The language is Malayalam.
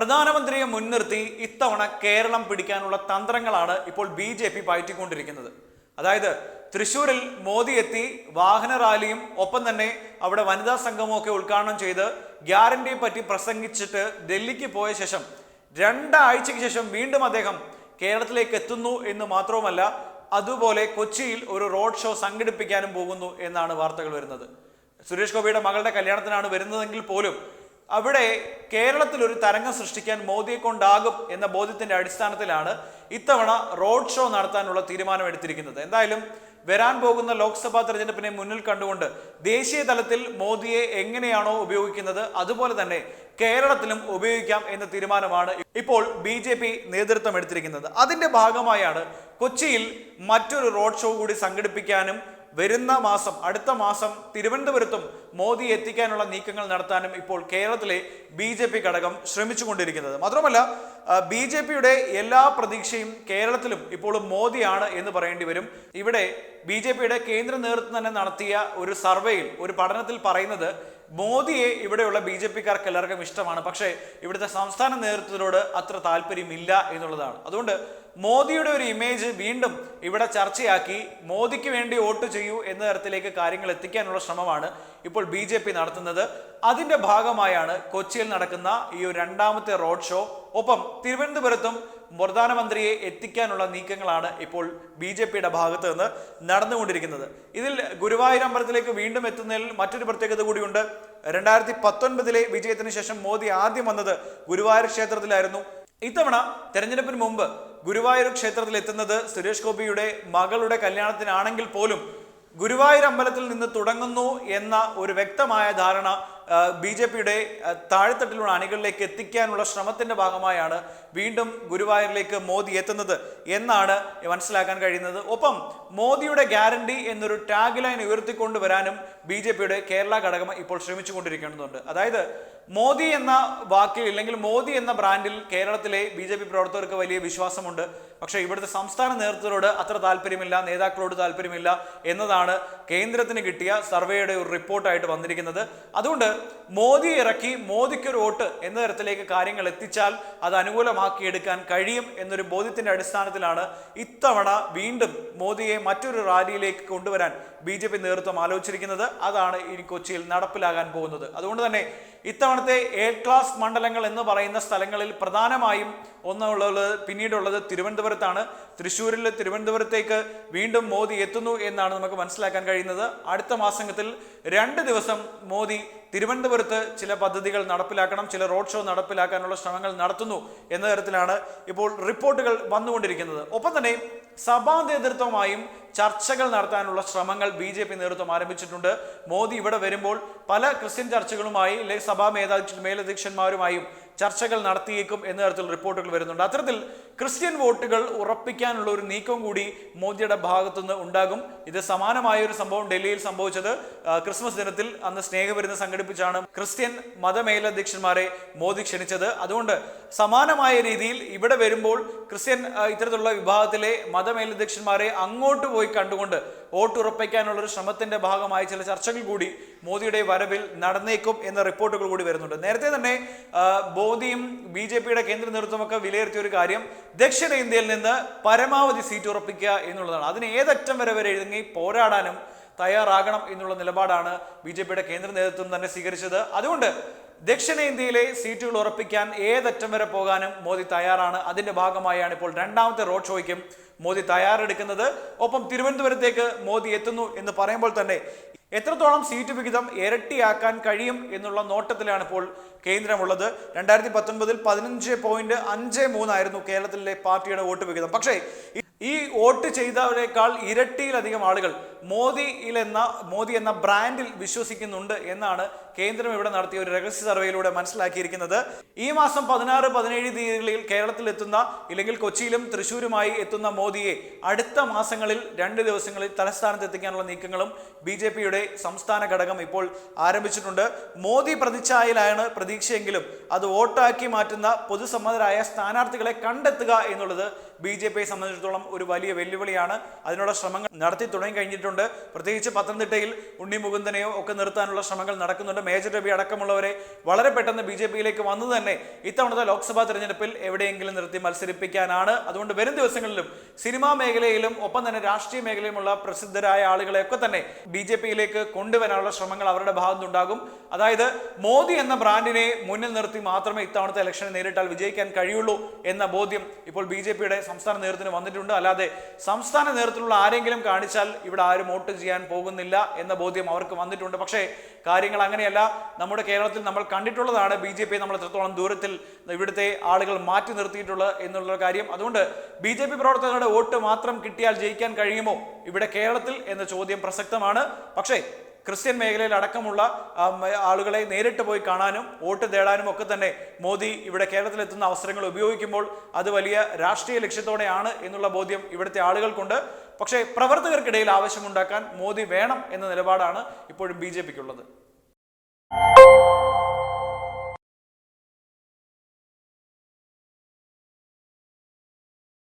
പ്രധാനമന്ത്രിയെ മുൻനിർത്തി ഇത്തവണ കേരളം പിടിക്കാനുള്ള തന്ത്രങ്ങളാണ് ഇപ്പോൾ ബി ജെ പി പയറ്റിക്കൊണ്ടിരിക്കുന്നത്. അതായത് തൃശൂരിൽ മോദി എത്തി വാഹന റാലിയും ഒപ്പം തന്നെ അവിടെ വനിതാ സംഗമവും ഒക്കെ ഉദ്ഘാടനം ചെയ്ത് ഗ്യാരണ്ടിയെ പറ്റി പ്രസംഗിച്ചിട്ട് ഡൽഹിക്ക് പോയ ശേഷം രണ്ടാഴ്ചയ്ക്ക് ശേഷം വീണ്ടും അദ്ദേഹം കേരളത്തിലേക്ക് എത്തുന്നു എന്ന് മാത്രവുമല്ല അതുപോലെ കൊച്ചിയിൽ ഒരു റോഡ് ഷോ സംഘടിപ്പിക്കാനും പോകുന്നു എന്നാണ് വാർത്തകൾ വരുന്നത്. സുരേഷ് ഗോപിയുടെ മകളുടെ കല്യാണത്തിനാണ് വരുന്നതെങ്കിൽ പോലും അവിടെ കേരളത്തിൽ ഒരു തരംഗം സൃഷ്ടിക്കാൻ മോദിയെ കൊണ്ടാകും എന്ന ബോധ്യത്തിന്റെ അടിസ്ഥാനത്തിലാണ് ഇത്തവണ റോഡ് ഷോ നടത്താനുള്ള തീരുമാനം എടുത്തിരിക്കുന്നത്. എന്തായാലും വരാൻ പോകുന്ന ലോക്സഭാ തെരഞ്ഞെടുപ്പിനെ മുന്നിൽ കണ്ടുകൊണ്ട് ദേശീയ തലത്തിൽ മോദിയെ എങ്ങനെയാണോ ഉപയോഗിക്കുന്നത് അതുപോലെ തന്നെ കേരളത്തിലും ഉപയോഗിക്കാം എന്ന തീരുമാനമാണ് ഇപ്പോൾ ബി ജെ പി നേതൃത്വം എടുത്തിരിക്കുന്നത്. അതിന്റെ ഭാഗമായാണ് കൊച്ചിയിൽ മറ്റൊരു റോഡ് ഷോ കൂടി സംഘടിപ്പിക്കാനും വരുന്ന മാസം അടുത്ത മാസം തിരുവനന്തപുരത്തും മോദി എത്തിക്കാനുള്ള നീക്കങ്ങൾ നടത്താനും ഇപ്പോൾ കേരളത്തിലെ ബി ജെ പി ഘടകം ശ്രമിച്ചുകൊണ്ടിരിക്കുന്നത്. മാത്രമല്ല ബി ജെ പിയുടെ എല്ലാ പ്രതീക്ഷയും കേരളത്തിലും ഇപ്പോൾ മോദിയാണ് എന്ന് പറയേണ്ടി വരും. ഇവിടെ ബി ജെ പിയുടെ കേന്ദ്ര നേതൃത്വം തന്നെ നടത്തിയ ഒരു സർവേയിൽ ഒരു പഠനത്തിൽ പറയുന്നത് മോദിയെ ഇവിടെയുള്ള ബി ജെ പിക്കാർക്ക് എല്ലാവർക്കും ഇഷ്ടമാണ് പക്ഷേ ഇവിടുത്തെ സംസ്ഥാന നേതൃത്വത്തിനോട് അത്ര താല്പര്യമില്ല എന്നുള്ളതാണ്. അതുകൊണ്ട് മോദിയുടെ ഒരു ഇമേജ് വീണ്ടും ഇവിടെ ചർച്ചയാക്കി മോദിക്ക് വേണ്ടി വോട്ട് ചെയ്യൂ എന്ന തരത്തിലേക്ക് കാര്യങ്ങൾ എത്തിക്കാനുള്ള ശ്രമമാണ് ഇപ്പോൾ ബി ജെ പി നടത്തുന്നത്. അതിന്റെ ഭാഗമായാണ് കൊച്ചിയിൽ നടക്കുന്ന ഈ ഒരു രണ്ടാമത്തെ റോഡ് ഷോ. ഒപ്പം തിരുവനന്തപുരത്തും പ്രധാനമന്ത്രിയെ എത്തിക്കാനുള്ള നീക്കങ്ങളാണ് ഇപ്പോൾ ബി ജെ പിയുടെ ഭാഗത്ത് നിന്ന് നടന്നുകൊണ്ടിരിക്കുന്നത്. ഇതിൽ ഗുരുവായൂർ അമ്പലത്തിലേക്ക് വീണ്ടും എത്തുന്നതിൽ മറ്റൊരു പ്രത്യേകത കൂടിയുണ്ട്. രണ്ടായിരത്തി പത്തൊൻപതിലെ വിജയത്തിന് ശേഷം മോദി ആദ്യം വന്നത് ഗുരുവായൂർ ക്ഷേത്രത്തിലായിരുന്നു. ഇത്തവണ തെരഞ്ഞെടുപ്പിന് മുമ്പ് ഗുരുവായൂർ ക്ഷേത്രത്തിൽ എത്തുന്നത് സുരേഷ് ഗോപിയുടെ മകളുടെ കല്യാണത്തിനാണെങ്കിൽ പോലും ഗുരുവായൂർ അമ്പലത്തിൽ നിന്ന് തുടങ്ങുന്നു എന്ന ഒരു വ്യക്തമായ ധാരണ ബി ജെ പിയുടെ താഴെത്തട്ടിലുള്ള അണികളിലേക്ക് എത്തിക്കാനുള്ള ശ്രമത്തിന്റെ ഭാഗമായാണ് വീണ്ടും ഗുരുവായൂരിലേക്ക് മോദി എത്തുന്നത് എന്നാണ് മനസ്സിലാക്കാൻ കഴിയുന്നത്. ഒപ്പം മോദിയുടെ ഗ്യാരണ്ടി എന്നൊരു ടാഗ് ലൈൻ ഉയർത്തിക്കൊണ്ട് വരാനും ബി ജെ പിയുടെ കേരള ഘടകം ഇപ്പോൾ ശ്രമിച്ചുകൊണ്ടിരിക്കുന്നുണ്ട് അതായത് മോദി എന്ന വാക്കിൽ അല്ലെങ്കിൽ മോദി എന്ന ബ്രാൻഡിൽ കേരളത്തിലെ ബി ജെ പി പ്രവർത്തകർക്ക് വലിയ വിശ്വാസമുണ്ട്. പക്ഷേ ഇവിടുത്തെ സംസ്ഥാന നേതൃത്വത്തോട് അത്ര താല്പര്യമില്ല നേതാക്കളോട് താല്പര്യമില്ല എന്നതാണ് കേന്ദ്രത്തിന് കിട്ടിയ സർവേയുടെ ഒരു റിപ്പോർട്ടായിട്ട് വന്നിരിക്കുന്നത്. അതുകൊണ്ട് മോദി ഇറക്കി മോദിക്കൊരു വോട്ട് എന്ന തരത്തിലേക്ക് കാര്യങ്ങൾ എത്തിച്ചാൽ അത് അനുകൂലമാക്കിയെടുക്കാൻ കഴിയും എന്നൊരു ബോധ്യത്തിന്റെ അടിസ്ഥാനത്തിലാണ് ഇത്തവണ വീണ്ടും മോദിയെ മറ്റൊരു റാലിയിലേക്ക് കൊണ്ടുവരാൻ ബി ജെ പി നേതൃത്വം ആലോചിച്ചിരിക്കുന്നത്. അതാണ് ഇനി കൊച്ചിയിൽ നടപ്പിലാകാൻ പോകുന്നത്. അതുകൊണ്ട് തന്നെ ഇത്തവണത്തെ എ ക്ലാസ് മണ്ഡലങ്ങൾ എന്ന് പറയുന്ന സ്ഥലങ്ങളിൽ പ്രധാനമായും ഒന്നുള്ളത് പിന്നീടുള്ളത് തിരുവനന്തപുരത്താണ്. തൃശ്ശൂരിൽ തിരുവനന്തപുരത്തേക്ക് വീണ്ടും മോദി എത്തുന്നു എന്നാണ് നമുക്ക് മനസ്സിലാക്കാൻ കഴിയുന്നത്. അടുത്ത മാസത്തിൽ രണ്ട് ദിവസം മോദി തിരുവനന്തപുരത്ത് ചില പദ്ധതികൾ നടപ്പിലാക്കണം ചില റോഡ് ഷോ നടപ്പിലാക്കാനുള്ള ശ്രമങ്ങൾ നടത്തുന്നു എന്ന തരത്തിലാണ് ഇപ്പോൾ റിപ്പോർട്ടുകൾ വന്നുകൊണ്ടിരിക്കുന്നത്. ഒപ്പം തന്നെ സഭാ നേതൃത്വമായും ചർച്ചകൾ നടത്താനുള്ള ശ്രമങ്ങൾ ബി ജെ പി നേതൃത്വം ആരംഭിച്ചിട്ടുണ്ട്. മോദി ഇവിടെ വരുമ്പോൾ പല ക്രിസ്ത്യൻ ചർച്ചകളുമായി അല്ലെങ്കിൽ സഭാ മേലധ്യക്ഷന്മാരുമായും ചർച്ചകൾ നടത്തിയേക്കും എന്ന തരത്തിൽ റിപ്പോർട്ടുകൾ വരുന്നുണ്ട്. അത്തരത്തിൽ ക്രിസ്ത്യൻ വോട്ടുകൾ ഉറപ്പിക്കാനുള്ള ഒരു നീക്കം കൂടി മോദിയുടെ ഭാഗത്തുനിന്ന് ഉണ്ടാകും. ഇത് സമാനമായ ഒരു സംഭവം ഡൽഹിയിൽ സംഭവിച്ചത്. ക്രിസ്മസ് ദിനത്തിൽ അന്ന് സ്നേഹവിരുന്ന് സംഘടിപ്പിച്ചാണ് ക്രിസ്ത്യൻ മതമേലധ്യക്ഷന്മാരെ മോദി ക്ഷണിച്ചത്. അതുകൊണ്ട് സമാനമായ രീതിയിൽ ഇവിടെ വരുമ്പോൾ ക്രിസ്ത്യൻ ഇത്തരത്തിലുള്ള വിഭാഗത്തിലെ മതമേലധ്യക്ഷന്മാരെ അങ്ങോട്ട് പോയി കണ്ടുകൊണ്ട് വോട്ട് ഉറപ്പിക്കാനുള്ള ഒരു ശ്രമത്തിന്റെ ഭാഗമായ ചില ചർച്ചകൾ കൂടി മോദിയുടെ വരവിൽ നടന്നേക്കും എന്ന റിപ്പോർട്ടുകൾ കൂടി വരുന്നുണ്ട്. നേരത്തെ തന്നെ മോദിയും ബി ജെ പിയുടെ കേന്ദ്ര നേതൃത്വമൊക്കെ വിലയിരുത്തിയ ഒരു കാര്യം ദക്ഷിണേന്ത്യയിൽ നിന്ന് പരമാവധി സീറ്റ് ഉറപ്പിക്കുക എന്നുള്ളതാണ്. അതിന് ഏതറ്റം വരെ വരെ എഴുതി പോരാടാനും തയ്യാറാകണം എന്നുള്ള നിലപാടാണ് ബി ജെ പിയുടെ കേന്ദ്ര നേതൃത്വം തന്നെ സ്വീകരിച്ചത്. അതുകൊണ്ട് ദക്ഷിണേന്ത്യയിലെ സീറ്റുകൾ ഉറപ്പിക്കാൻ ഏതറ്റം വരെ പോകാനും മോദി തയ്യാറാണ്. അതിന്റെ ഭാഗമായാണ് ഇപ്പോൾ രണ്ടാമത്തെ റോഡ് ഷോയ്ക്കും മോദി തയ്യാറെടുക്കുന്നത്. ഒപ്പം തിരുവനന്തപുരത്തേക്ക് മോദി എത്തുന്നു എന്ന് പറയുമ്പോൾ തന്നെ എത്രത്തോളം സീറ്റ് വിഹിതം ഇരട്ടിയാക്കാൻ കഴിയും എന്നുള്ള നോട്ടത്തിലാണ് ഇപ്പോൾ കേന്ദ്രമുള്ളത്. രണ്ടായിരത്തി പത്തൊൻപതിൽ പതിനഞ്ച് പോയിന്റ് അഞ്ച് മൂന്നായിരുന്നു കേരളത്തിലെ പാർട്ടിയുടെ വോട്ട് വിഹിതം. പക്ഷേ ഈ- വോട്ട് ചെയ്തവരെക്കാൾ ഇരട്ടിയിലധികം ആളുകൾ മോദിയിൽ എന്ന മോദി എന്ന ബ്രാൻഡിൽ വിശ്വസിക്കുന്നുണ്ട് എന്നാണ് കേന്ദ്രം ഇവിടെ നടത്തിയ ഒരു രഹസ്യ സർവേയിലൂടെ മനസ്സിലാക്കിയിരിക്കുന്നത്. ഈ മാസം പതിനാറ് പതിനേഴ് തീയതികളിൽ കേരളത്തിൽ എത്തുന്ന ഇല്ലെങ്കിൽ കൊച്ചിയിലും തൃശ്ശൂരുമായി എത്തുന്ന മോദിയെ അടുത്ത മാസങ്ങളിൽ രണ്ട് ദിവസങ്ങളിൽ തലസ്ഥാനത്ത് എത്തിക്കാനുള്ള നീക്കങ്ങളും ബി ജെ പിയുടെ സംസ്ഥാന ഘടകം ഇപ്പോൾ ആരംഭിച്ചിട്ടുണ്ട്. മോദി പ്രതിച്ഛായയിലാണ് പ്രതീക്ഷയെങ്കിലും അത് വോട്ടാക്കി മാറ്റുന്ന പൊതുസമ്മതരായ സ്ഥാനാർത്ഥികളെ കണ്ടെത്തുക എന്നുള്ളത് ബി ജെ പിയെ സംബന്ധിച്ചിടത്തോളം ഒരു വലിയ വെല്ലുവിളിയാണ്. അതിനുള്ള ശ്രമങ്ങൾ നടത്തി തുടങ്ങി കഴിഞ്ഞിട്ടുണ്ട്. പ്രത്യേകിച്ച് പത്തനംതിട്ടയിൽ ഉണ്ണി മുകുന്ദനെയോ ഒക്കെ നിർത്താനുള്ള ശ്രമങ്ങൾ നടക്കുന്നുണ്ട്. മേജർ രവി അടക്കമുള്ളവരെ വളരെ പെട്ടെന്ന് ബി ജെ പിയിലേക്ക് വന്നു തന്നെ ഇത്തവണത്തെ ലോക്സഭാ തെരഞ്ഞെടുപ്പിൽ എവിടെയെങ്കിലും നിർത്തി മത്സരിപ്പിക്കാനാണ്. അതുകൊണ്ട് വരും ദിവസങ്ങളിലും സിനിമാ മേഖലയിലും ഒപ്പം തന്നെ രാഷ്ട്രീയ മേഖലയിലുമുള്ള പ്രസിദ്ധരായ ആളുകളെയൊക്കെ തന്നെ ബി ജെ പിയിലേക്ക് കൊണ്ടുവരാനുള്ള ശ്രമങ്ങൾ അവരുടെ ഭാഗത്തുണ്ടാകും അതായത് മോദി എന്ന ബ്രാൻഡിനെ മുന്നിൽ നിർത്തി മാത്രമേ ഇത്തവണത്തെ ഇലക്ഷനെ നേരിട്ടാൽ വിജയിക്കാൻ കഴിയുള്ളൂ എന്ന ബോധ്യം ഇപ്പോൾ ബി ജെ പിയുടെ സംസ്ഥാന നേതൃത്വത്തിന് വന്നിട്ടുണ്ട്. അല്ലാതെ സംസ്ഥാന നേതൃത്വത്തിലുള്ള ആരെങ്കിലും കാണിച്ചാൽ ഇവിടെ ആരും വോട്ട് ചെയ്യാൻ പോകുന്നില്ല എന്ന ബോധ്യം അവർക്ക് വന്നിട്ടുണ്ട്. പക്ഷേ കാര്യങ്ങൾ അങ്ങനെയല്ല. നമ്മുടെ കേരളത്തിൽ നമ്മൾ കണ്ടിട്ടുള്ളതാണ് ബി ജെ പി നമ്മൾ എത്രത്തോളം ദൂരത്തിൽ ഇവിടുത്തെ ആളുകൾ മാറ്റി നിർത്തിയിട്ടുള്ളത് എന്നുള്ള കാര്യം. അതുകൊണ്ട് ബി ജെ പി പ്രവർത്തകരുടെ വോട്ട് മാത്രം കിട്ടിയാൽ ജയിക്കാൻ കഴിയുമോ ഇവിടെ കേരളത്തിൽ എന്ന ചോദ്യം പ്രസക്തമാണ്. പക്ഷേ ക്രിസ്ത്യൻ മേഖലയിൽ അടക്കമുള്ള ആളുകളെ നേരിട്ട് പോയി കാണാനും വോട്ട് തേടാനും ഒക്കെ തന്നെ മോദി ഇവിടെ കേരളത്തിലെത്തുന്ന അവസരങ്ങൾ ഉപയോഗിക്കുമ്പോൾ അത് വലിയ രാഷ്ട്രീയ ലക്ഷ്യത്തോടെയാണ് എന്നുള്ള ബോധ്യം ഇവിടുത്തെ ആളുകൾക്കുണ്ട്. പക്ഷേ പ്രവർത്തകർക്കിടയിൽ ആവശ്യമുണ്ടാക്കാൻ മോദി വേണം എന്ന നിലപാടാണ് ഇപ്പോഴും ബി ജെ പിക്കുള്ളത്.